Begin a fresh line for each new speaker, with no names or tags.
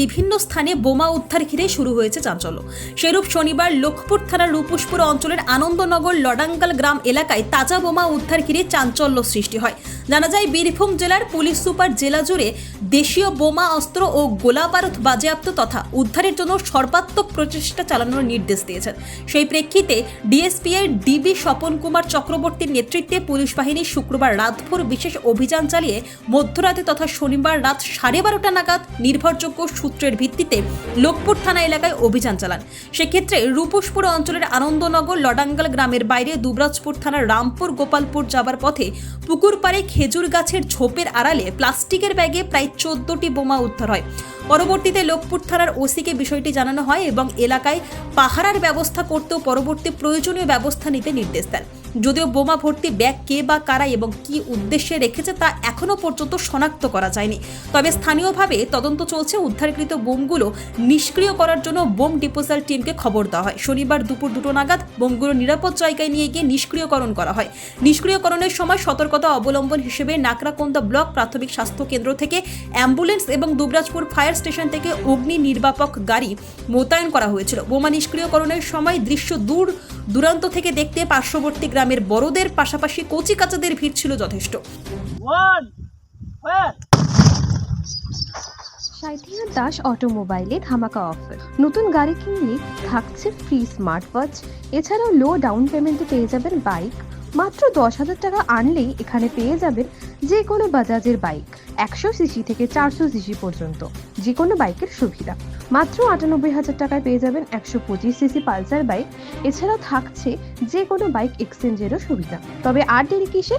বিভিন্ন স্থানে বোমা উদ্ধার ঘিরে শুরু হয়েছে চাঞ্চল্য। সেরূপ শনিবার লক্ষ্মীপুর থানার রূপসপুর অঞ্চলের আনন্দনগর লডাঙ্গাল গ্রাম এলাকায় তাজা বোমা উদ্ধার ঘিরে চাঞ্চল্য সৃষ্টি হয়। জানা যায়, বীরভূম জেলার পুলিশ সুপার জেলা জুড়ে দেশীয় বোমা, অস্ত্র ও গোলা বারুদ বাজেয়াপ্ত তথা উদ্ধারের জন্য সর্বাত্মক প্রচেষ্টা চালানোর নির্দেশ দিয়েছেন। সেই প্রেক্ষিতে ডিএসপিআই ডিবি স্বপন কুমার চক্রবর্তীর নেতৃত্বে পুলিশ বাহিনী শুক্রবার রাতভর বিশেষ অভিযান চালিয়ে মধ্যরাতে তথা শনিবার রাত সাড়ে বারোটা নাগাদ নির্ভরযোগ্য সূত্রের ভিত্তিতে লোকপুর থানা এলাকায় অভিযান চালান। সেক্ষেত্রে রূপসপুর অঞ্চলের আনন্দনগর লডাঙ্গাল গ্রামের বাইরে দুবরাজপুর থানার রামপুর গোপালপুর যাবার পথে পুকুর পাড়ে খেজুর গাছের ঝোপের আড়ালে প্লাস্টিকের ব্যাগে প্রায় চোদ্দটি বোমা উদ্ধার হয়। পরবর্তীতে লোকপুর থানার ওসিকে বিষয়টি জানানো হয় এবং এলাকায় পাহারার ব্যবস্থা করতেও পরবর্তী প্রয়োজনীয় ব্যবস্থা নিতে নির্দেশ দেন। যদিও বোমা ভর্তি ব্যাগ কে বা কারা এবং কি উদ্দেশ্যে রেখেছে তা এখনও পর্যন্ত শনাক্ত করা যায়নি। তবে স্থানীয়ভাবে তদন্ত চলছে, উদ্ধারকৃত বোমগুলো নিষ্ক্রিয় করার জন্য বোম ডিপোজাল টিমকে খবর দেওয়া হয়। শনিবার দুপুর দুটো নাগাদ বোমগুলো নিরাপদ জায়গায় নিয়ে গিয়ে নিষ্ক্রিয়করণ করা হয়। নিষ্ক্রিয়করণের সময় সতর্কতা অবলম্বন হিসেবে নাকরাকোন্দা ব্লক প্রাথমিক স্বাস্থ্য কেন্দ্র থেকে অ্যাম্বুলেন্স এবং দুবরাজপুর ফায়ার স্টেশন থেকে অগ্নি নির্বাপক গাড়ি মোতায়েন করা হয়েছিল। বোমা নিষ্ক্রিয়করণের সময় দৃশ্য দূর, দূরান্ত থেকে দেখতে পার্শ্ববর্তী গ্রামের বড়দের পাশাপাশি কচি কাচাদের ভিড় ছিল যথেষ্ট।
সাইথিয়া দাস অটোমোবাইলে ধামাকা অফার। নতুন গাড়ি কিনলে থাকছে ফ্রি স্মার্ট ওয়াচ এছাড়াও লো ডাউন পেমেন্টে পেয়ে যাবেন বাইক মাত্র দশ হাজার টাকা আনলেই এখানে পেয়ে যাবেন যে কোনো বাজাজের বাইক, একশো সিসি থেকে চারশো সিসি পর্যন্ত, যে কোনো বাইকের সুবিধা। মাত্র আটানব্বই হাজার টাকায় পেয়ে যাবেন একশো পঁচিশ সিসি পালসার বাইক। এছাড়া থাকছে যে কোনো বাইক এক্সচেঞ্জেরও সুবিধা। তবে আর দেরি কিসের?